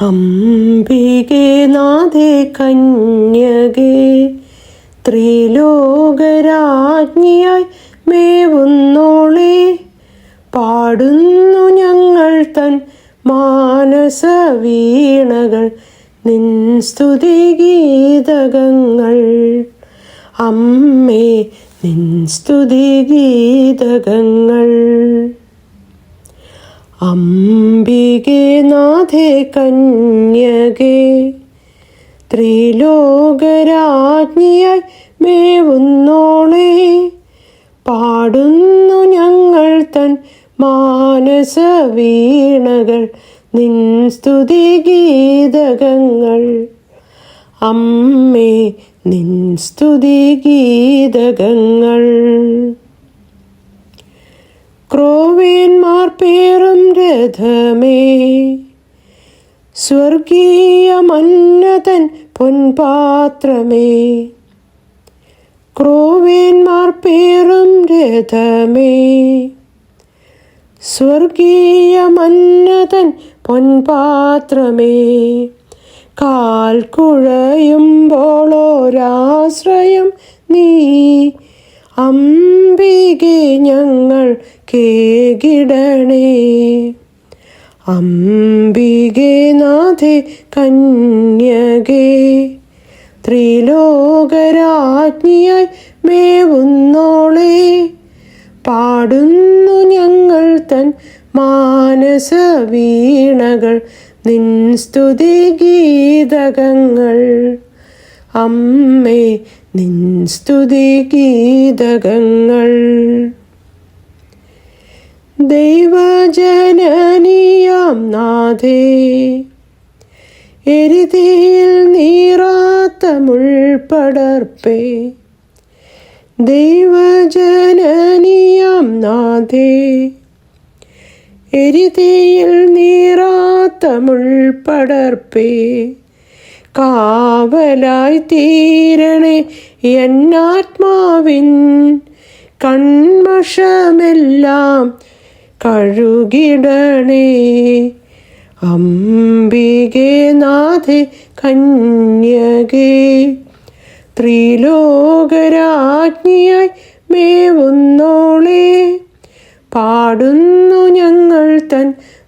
അംബികേ നാഥേ കന്യകേ ത്രിലോകരാജ്ഞിയായി മേവുന്നോളെ. പാടുന്നു ഞങ്ങൾ തൻ മാനസ വീണകൾ നിൻ സ്തുതി ഗീതകങ്ങൾ. അമ്മേ നിൻ സ്തുതി ഗീതകങ്ങൾ. അംബികേ നാഥേ കന്യകേ ത്രിലോകരാജ്ഞിയായി മേവുന്നോളെ. പാടുന്നു ഞങ്ങൾ തൻ മാനസ വീണകൾ നിൻ സ്തുതി ഗീതകങ്ങൾ. അമ്മേ നിൻ സ്തുതി ഗീതകങ്ങൾ. ക്രോവേന്മാർ പേറും രഥമേ. സ്വർഗീയ മന്നതൻ പൊൻപാത്രമേ. ക്രോവേന്മാർ പേറും രഥമേ. സ്വർഗീയ മന്നതൻ പൊൻപാത്രമേ. കാൽ കുഴയുമ്പോളോരാശ്രയം നീ അംബികെ ഞങ്ങൾ കേകിടണേ. അംബികെ നാഥെ കന്യകെ ത്രിലോകരാജ്ഞിയായി മേവുന്നോളെ. പാടുന്നു ഞങ്ങൾ തൻ മാനസ വീണകൾ നിൻ സ്തുതി ഗീതകങ്ങൾ. അമ്മേ നിൻ സ്തുതി ഗീതകങ്ങൾ. ദൈവജനനിയാം നാഥേ എരിതിയിൽ നീറാത്ത മുൾപടർപ്പേ. ദൈവജനനിയാം നാഥേ എരിതിയിൽ നീറാത്ത മുൾപടർപ്പേ. കാവലായി തീരണേ എന്നാത്മാവിൻ കൺമഷമെല്ലാം കഴുകിടണേ. അംബികേ നാഥേ കന്യകേ ത്രിലോകരാജ്ഞിയായി മേവുന്നോളേ. പാടുന്നു ഞങ്ങൾ തൻ